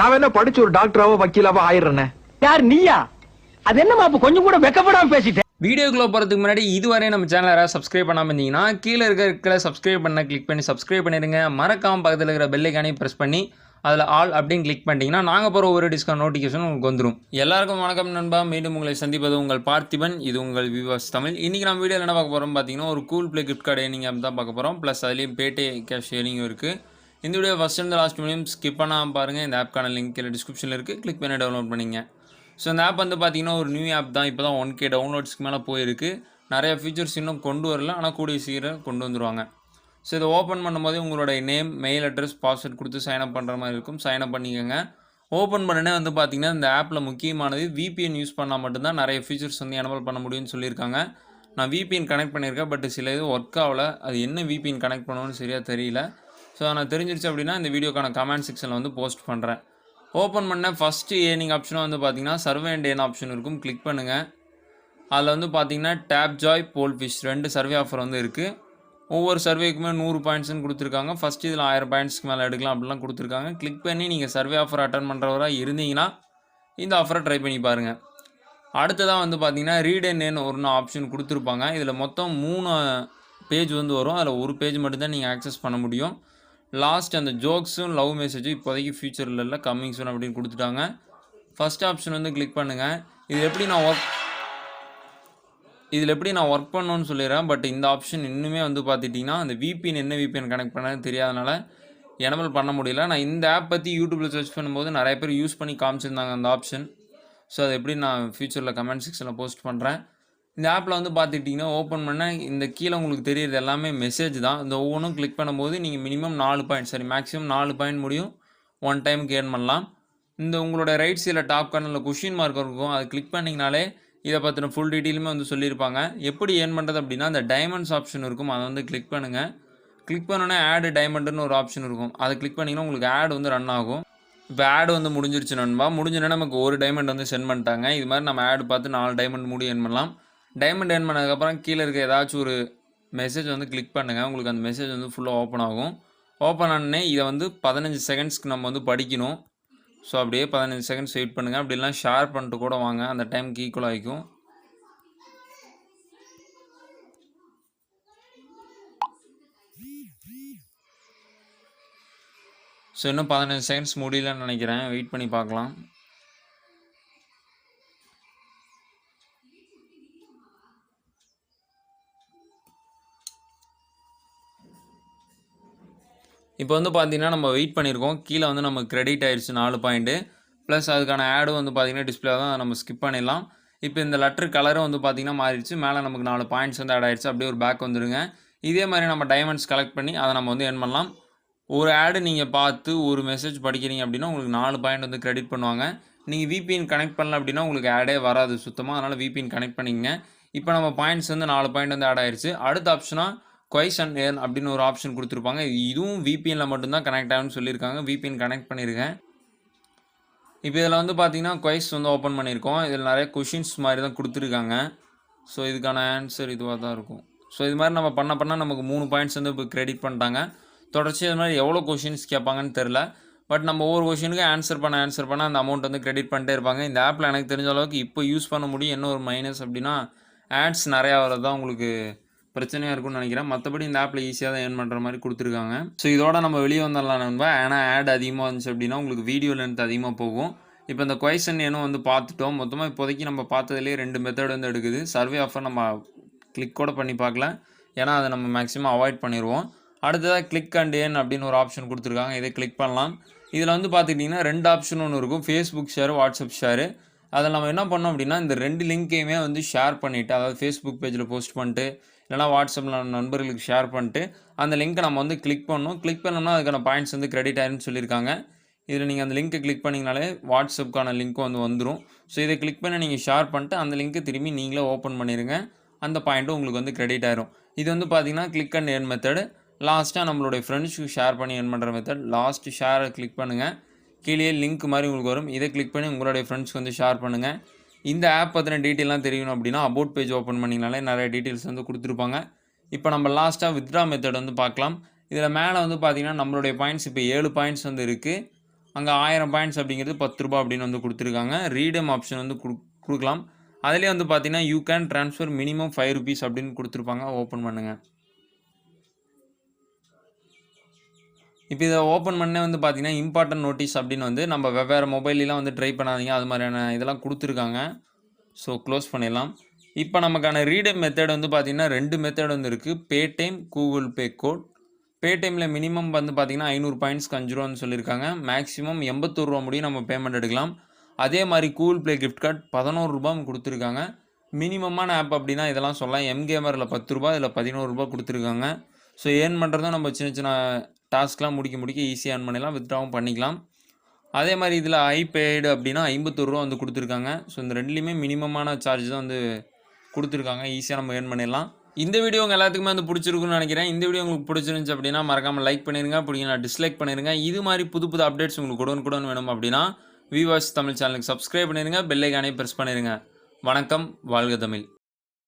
நான் என்ன படிச்சு ஒரு டாக்டராவோ வக்கீலாவோ ஆயிடுறேனே. யார் நீயா? அது என்னமா அப்ப கொஞ்சம் கூட வெக்கப்படாம பேசிட்டேன் வீடியோக்குள்ள போகிறதுக்கு முன்னாடி இதுவரை நம்ம சேனல் யாராவது சப்ஸ்கிரைப் பண்ணாமல் இருந்தீங்கன்னா கீழே இருக்க இருக்கிற சப்ஸ்கிரைப் பண்ண கிளிக் பண்ணி சப்ஸ்கிரைப் பண்ணிடுங்க மறக்காம பக்கத்தில் இருக்கிற பெல்லைக்கானே ப்ரெஸ் பண்ணி அதில் ஆல் அப்படின்னு கிளிக் பண்ணிட்டீங்கன்னா நாங்கள் போகிற ஒரு டிஸ்கவுண்ட் நோட்டிஃபிகேஷன் உங்களுக்கு வந்துடும் எல்லாருக்கும் வணக்கம் நண்பா. மீண்டும் உங்களை சந்திப்பது உங்கள் பார்த்திபன். இது உங்கள் விவாஸ் தமிழ். இன்றைக்கி நம்ம வீடியோவில் என்ன பார்க்க போகிறோம் பார்த்தீங்கன்னா ஒரு கூல் ப்ளே கிஃப்ட் கார்டு ஏனிங் ஆப் தான் பார்க்க போகிறோம் ப்ளஸ் அதுலேயும் பேட்டே கேஷ் ஏனிங்கும் இருக்குது இந்த வீடியோ ஃபஸ்ட் இருந்து லாஸ்ட் முடியும் ஸ்கிப் பண்ணாமல் பாருங்கள் இந்த ஆப்க்கான லிங்க் கீழே டிஸ்கிரிப்ஷனில் இருக்குது கிளிக் பண்ணி டவுன்லோட் பண்ணிங்க. ஸோ இந்த ஆப் வந்து பார்த்திங்கன்னா ஒரு நியூ ஆப் தான். இப்போ தான் ஒன் கே டவுன்லோட்ஸ்க்கு மேலே போயிருக்கு. நிறைய ஃபீச்சர்ஸ் இன்னும் கொண்டு வரல. ஆனால் கூடிய சீக்கிரம் கொண்டு வந்துருவாங்க. ஸோ இதை ஓப்பன் பண்ணும்போது உங்களோட நேம் மெயில் அட்ரஸ் பாஸ்வேர்ட் கொடுத்து சைன் பண்ணுற மாதிரி இருக்கும். சைன் பண்ணிக்கோங்க. ஓப்பன் பண்ணனே வந்து பார்த்தீங்கன்னா இந்த ஆப்பில் முக்கியமானது விபிஎன் யூஸ் பண்ணால் மட்டும்தான் நிறைய ஃபீச்சர்ஸ் வந்து எனபிள் பண்ண முடியும்னு சொல்லியிருக்காங்க. நான் விபிஎன் கனெக்ட் பண்ணியிருக்கேன். பட் சில இது ஒர்க் ஆகல. அது என்ன விபிஎன் கனெக்ட் பண்ணணும்னு சரியாக தெரியல. ஸோ நான் தெரிஞ்சிருச்சு அப்படின்னா இந்த வீடியோக்கான கமெண்ட் செக்ஷனில் வந்து போஸ்ட் பண்ணுறேன் ஓப்பன் பண்ண ஃபஸ்ட்டு ஏர்னிங் ஆப்ஷனாக வந்து பார்த்தீங்கன்னா சர்வே அண்ட் ஏன் ஆப்ஷன் இருக்கும். கிளிக் பண்ணுங்கள் அதில் வந்து பார்த்தீங்கன்னா டேப் ஜாய் போல் ஃபிஷ் ரெண்டு சர்வே ஆஃபர் வந்து இருக்குது ஒவ்வொரு சர்வேக்குமே நூறு பாயிண்ட்ஸ்னு கொடுத்துருக்காங்க. ஃபஸ்ட் இதில் ஆயிரம் பாயிண்ட்ஸ்க்கு மேலே எடுக்கலாம் அப்படிலாம் கொடுத்துருக்காங்க. கிளிக் பண்ணி நீங்கள் சர்வே ஆஃபர் அட்டன் பண்ணுறவராக இருந்தீங்கன்னா இந்த ஆஃபரை ட்ரை பண்ணி பாருங்கள் அடுத்ததாக வந்து பார்த்தீங்கன்னா ரீட் அண்ட் ஏன் ஒரு ஆப்ஷன் கொடுத்துருப்பாங்க. இதில் மொத்தம் மூணு பேஜ் வந்து வரும். அதில் ஒரு பேஜ் மட்டும்தான் நீங்கள் ஆக்சஸ் பண்ண முடியும். லாஸ்ட் அந்த ஜோக்ஸும் லவ் மெசேஜும் இப்போதைக்கு ஃபியூச்சரில் இல்லை கம்மிங் சூன் அப்படின்னு கொடுத்துட்டாங்க. ஃபஸ்ட் ஆப்ஷன் வந்து கிளிக் பண்ணுங்கள் இது எப்படி நான் ஒர்க் இதில் எப்படி நான் ஒர்க் பண்ணணும்னு சொல்லிடுறேன். பட் இந்த ஆப்ஷன் இன்னுமே வந்து பார்த்துட்டிங்கன்னா அந்த விபிஎன் என்ன விபிஎன் கனெக்ட் பண்ணது தெரியாதனால எனபிள் பண்ண முடியல. நான் இந்த ஆப் பற்றி யூடியூப்பில் சர்ச் பண்ணும்போது நிறைய பேர் யூஸ் பண்ணி காமிச்சிருந்தாங்க அந்த ஆப்ஷன் ஸோ அது எப்படி நான் ஃப்யூச்சரில் கமெண்ட் செக்ஷனில் போஸ்ட் பண்ணுறேன் இந்த ஆப்பில் வந்து பார்த்துக்கிட்டிங்கன்னா ஓப்பன் பண்ண இந்த கீழே உங்களுக்கு தெரியுது எல்லாமே மெசேஜ் தான். இந்த ஒவ்வொன்றும் கிளிக் பண்ணும்போது நீங்கள் மினிமம் நாலு பாயிண்ட் சரி மேக்ஸிமம் நாலு பாயிண்ட் முடியும். ஒன் டைமுக்கு ஏர்ன் பண்ணலாம். இந்த உங்களோட ரைட் சைடில் டாப் கார்னரில் கொஷின் மார்க் இருக்கும். அதை கிளிக் பண்ணிங்கனாலே இதை பற்றின ஃபுல் டீட்டெயிலுமே வந்து சொல்லியிருப்பாங்க. எப்படி ஏர்ன் பண்ணுறது அப்படின்னா அந்த டைமண்ட்ஸ் ஆப்ஷன் இருக்கும். அதை வந்து கிளிக் பண்ணுங்கள் கிளிக் பண்ணோன்னே ஆடு டைமண்டுன்னு ஒரு ஆப்ஷன் இருக்கும். அதை கிளிக் பண்ணிங்கன்னா உங்களுக்கு ஆட் வந்து ரன் ஆகும். இப்போ ஆடு வந்து முடிஞ்சிருச்சு நண்பா. முடிஞ்சோடனே நமக்கு ஒரு டைமண்ட் வந்து சென்ட் பண்ணிட்டாங்க. இது மாதிரி நம்ம ஆடு பார்த்து நாலு டைமண்ட் மூடி ஏர்ன் பண்ணலாம். டைமண்ட் ஏர்ன் பண்ணதுக்கப்புறம் கீழே இருக்க ஏதாச்சும் ஒரு மெசேஜ் வந்து கிளிக் பண்ணுங்கள் உங்களுக்கு அந்த மெசேஜ் வந்து ஃபுல்லாக ஓப்பன் ஆகும். ஓப்பன் ஆனே இதை வந்து பதினஞ்சு செகண்ட்ஸ்க்கு நம்ம வந்து படிக்கணும். ஸோ அப்படியே பதினஞ்சு செகண்ட்ஸ் வெயிட் பண்ணுங்கள் அப்படிலாம் ஷேர் பண்ணிட்டு கூட வாங்க. அந்த டைமுக்கு ஈக்குவல் ஆகிக்கும். ஸோ இன்னும் பதினஞ்சு செகண்ட்ஸ் முடியலன்னு நினைக்கிறேன். வெயிட் பண்ணி பார்க்கலாம். இப்போ வந்து பார்த்தீங்கன்னா நம்ம வெயிட் பண்ணியிருக்கோம் கீழே வந்து நம்ம கிரெடிட் ஆயிடுச்சு நாலு பாயிண்ட்டு ப்ளஸ் அதுக்கான ஆடும் வந்து பார்த்தீங்கன்னா டிஸ்பிளே தான் நம்ம ஸ்கிப் பண்ணிடலாம். இப்போ இந்த லெட்டர் கலரும் வந்து பார்த்தீங்கன்னா மாறிடுச்சு. மேலே நமக்கு நாலு பாயிண்ட்ஸ் வந்து ஆட் ஆயிடுச்சு அப்படியே ஒரு பேக் வந்துடுங்க இதே மாதிரி நம்ம டைமண்ட்ஸ் கலெக்ட் பண்ணி அதை நம்ம வந்து என் பண்ணலாம். ஒரு ஆடு நீங்கள் பார்த்து ஒரு மெசேஜ் படிக்கிறீங்க அப்படின்னா உங்களுக்கு நாலு பாயிண்ட் வந்து கிரெடிட் பண்ணுவாங்க. நீங்கள் விபிஎன் கனெக்ட் பண்ணல அப்படின்னா உங்களுக்கு ஆடே வராது சுத்தமாக அதனால் விபிஎன் கனெக்ட் பண்ணிக்கங்க. இப்போ நம்ம பாயிண்ட்ஸ் வந்து நாலு பாயிண்ட் வந்து ஆட் ஆயிடுச்சு அடுத்த ஆப்ஷனாக கொய்ஸ் அண்ட் ஏர்ன் அப்படின்னு ஒரு ஆப்ஷன் கொடுத்துருப்பாங்க. இதுவும் விபிஎனில் மட்டும்தான் கனெக்ட் ஆகும்னு சொல்லியிருக்காங்க. விபிஎன் கனெக்ட் பண்ணியிருக்கேன். இப்போ இதில் வந்து பார்த்தீங்கன்னா கொய்ஸ் வந்து ஓப்பன் பண்ணியிருக்கோம். இதில் நிறைய கொஷின்ஸ் மாதிரி தான் கொடுத்துருக்காங்க. ஸோ இதுக்கான ஆன்சர் இதுவாக தான் இருக்கும். ஸோ இது மாதிரி நம்ம பண்ண பண்ணால் நமக்கு மூணு பாயிண்ட்ஸ் வந்து இப்போ கிரெடிட் பண்ணிட்டாங்க. தொடர்ச்சி இது மாதிரி எவ்வளோ கொஷின்ஸ் கேட்பாங்கன்னு தெரில பட் நம்ம ஒவ்வொரு கொஷினுக்கு ஆன்சர் பண்ண ஆன்சர் பண்ண அந்த அமௌண்ட் வந்து கிரெடிட் பண்ணிட்டே இருப்பாங்க. இந்த ஆப்பில் எனக்கு தெரிஞ்ச அளவுக்கு இப்போ யூஸ் பண்ண முடியும். என்ன ஒரு மைனஸ் அப்படின்னா ஆட்ஸ் நிறையா வரது தான் உங்களுக்கு பிரச்சனையாக இருக்கும்னு நினைக்கிறேன். மற்றபடி இந்த ஆப்பில் ஈஸியாக தான் ஏர்ன் பண்ணுற மாதிரி கொடுத்துருக்காங்க. ஸோ இதோட நம்ம வெளியே வந்துடலாம் நண்பா. ஏன்னா ஆட் அதிகமாக இருந்துச்சு அப்படின்னா உங்களுக்கு வீடியோ லென்த் அதிகமாக போகும். இப்போ இந்த கொயசன் ஏனும் வந்து பார்த்துட்டோம். மொத்தமாக இப்போதைக்கு நம்ம பார்த்ததுலேயே ரெண்டு மெத்தட் வந்து எடுக்குது. சர்வே ஆஃபர் நம்ம கிளிக் கூட பண்ணி பார்க்கல ஏன்னா அதை நம்ம மேக்ஸிமம் அவாய்ட் பண்ணிடுவோம் அடுத்ததாக கிளிக் அண்ட் ஏன் அப்படின்னு ஒரு ஆப்ஷன் கொடுத்துருக்காங்க. இதை கிளிக் பண்ணலாம். இதில் வந்து பார்த்துக்கிட்டிங்கன்னா ரெண்டு ஆப்ஷன் ஒன்று இருக்கும். ஃபேஸ்புக் ஷேர் வாட்ஸ்அப் ஷேரு அதில் நம்ம என்ன பண்ணோம் அப்படின்னா இந்த ரெண்டு லிங்க்கையுமே வந்து ஷேர் பண்ணிவிட்டு அதாவது ஃபேஸ்புக் பேஜில் போஸ்ட் பண்ணிட்டு இல்லைனா வாட்ஸ்அப்பில் நண்பர்களுக்கு ஷேர் பண்ணிட்டு அந்த லிங்க்கை நம்ம வந்து கிளிக் பண்ணணும். கிளிக் பண்ணோம்னா அதுக்கான பாயிண்ட்ஸ் வந்து கிரெடிட் ஆயிருன்னு சொல்லியிருக்காங்க. இதில் நீங்கள் அந்த லிங்க்கை கிளிக் பண்ணிங்கனாலே வாட்ஸ்அப்புக்கான லிங்க்கும் வந்து வந்துடும் ஸோ இதை கிளிக் பண்ணி நீங்கள் ஷேர் பண்ணிட்டு அந்த லிங்க்கை திரும்பி நீங்களே ஓப்பன் பண்ணிடுங்க அந்த பாயிண்ட்டும் உங்களுக்கு வந்து கிரெடிட் ஆயிரும். இது வந்து பார்த்தீங்கன்னா கிளிக் அண்ட் ஏர்ன் மெத்தடு லாஸ்ட்டாக நம்மளுடைய ஃப்ரெண்ட்ஸுக்கு ஷேர் பண்ணி ஏர்ன் பண்ணுற மெத்தட் லாஸ்ட் ஷேரை கிளிக் பண்ணுங்கள் கீழே லிங்க் மாதிரி உங்களுக்கு வரும். இதை கிளிக் பண்ணி உங்களுடைய ஃப்ரெண்ட்ஸ்க்கு வந்து ஷேர் பண்ணுங்கள் இந்த ஆப் பற்றின டீட்டெயிலாம் தெரியணும் அப்படின்னா அபவுட் பேஜ் ஓப்பன் பண்ணிங்கனாலே நிறைய டீட்டெயில்ஸ் வந்து கொடுத்துருப்பாங்க. இப்போ நம்ம லாஸ்ட்டாக வித்ட்ரா மெத்தட் வந்து பார்க்கலாம். இதில் மேலே வந்து பார்த்தீங்கன்னா நம்மளுடைய பாயிண்ட்ஸ் இப்போ ஏழு பாயிண்ட்ஸ் வந்து இருக்குது அங்கே ஆயிரம் பாயிண்ட்ஸ் அப்படிங்கிறது பத்து ரூபா அப்படின்னு வந்து கொடுத்துருக்காங்க. ரீடம் ஆப்ஷன் வந்து கொடுக்கலாம். அதிலே வந்து பார்த்தீங்கன்னா you can transfer minimum five rupees அப்படின்னு கொடுத்துருப்பாங்க. ஓப்பன் பண்ணுங்கள் இப்போ இதை ஓப்பன் பண்ணே வந்து பார்த்தீங்கன்னா இம்பார்ட்டன்ட் நோட்டீஸ் அப்படின்னு வந்து நம்ம வெவ்வேறு மொபைல்லாம் வந்து ட்ரை பண்ணாதீங்க. அது மாதிரியான இதெல்லாம் கொடுத்துருக்காங்க. ஸோ க்ளோஸ் பண்ணிடலாம். இப்போ நமக்கான ரீடம் மெத்தட் வந்து பார்த்தீங்கன்னா ரெண்டு மெத்தட் வந்து இருக்குது பேடைம் கூகுள் பே கோட் பேடிஎம்மில் மினிமம் வந்து பார்த்தீங்கன்னா ஐநூறு பாயிண்ட்ஸ்க்கு அஞ்சு ரூபான்னு சொல்லியிருக்காங்க. மேக்ஸிமம் எண்பத்தோரு ரூபா முடியும் நம்ம பேமெண்ட் எடுக்கலாம். அதே மாதிரி கூகுள் ப்ளே கிஃப்ட் கார்டு பதினோரு ரூபாய் கொடுத்துருக்காங்க. மினிமமான ஆப் அப்படின்னா இதெல்லாம் சொல்லலாம். எம் கேமரில் பத்து ரூபா இதில் பதினோரு ரூபா கொடுத்துருக்காங்க. ஸோ ஏர்ன் பண்ணுறதும் நம்ம சின்ன சின்ன டாஸ்க்லாம் முடிக்க முடிக்க ஈஸியாக ஏர்ன் பண்ணிடலாம் வித்ட்ராவும் பண்ணிக்கலாம். அதே மாதிரி இதில் ஐபேடு அப்படின்னா ஐம்பத்தொரு ரூபா வந்து கொடுத்துருக்காங்க. ஸோ இந்த ரெண்டுலேயுமே மினிமமான சார்ஜ் தான் வந்து கொடுத்துருக்காங்க. ஈஸியாக நம்ம ஏர்ன் பண்ணிடலாம். இந்த வீடியோ உங்கள் எல்லாத்துக்குமே வந்து பிடிச்சிருக்குன்னு நினைக்கிறேன். இந்த வீடியோ உங்களுக்கு பிடிச்சிருந்துச்சு அப்படின்னா மறக்காமல் லைக் பண்ணிடுங்க பிடிக்கல டிஸ்லைக் பண்ணிடுங்க இது மாதிரி புது புது அப்டேட்ஸ் உங்களுக்கு உடனே கூட வேணும் அப்படின்னா விவாஸ் தமிழ் சேனலுக்கு சப்ஸ்கிரைப் பண்ணிடுங்க பெல்லைக்கானே ப்ரெஸ் பண்ணிடுங்க வணக்கம். வாழ்க தமிழ்.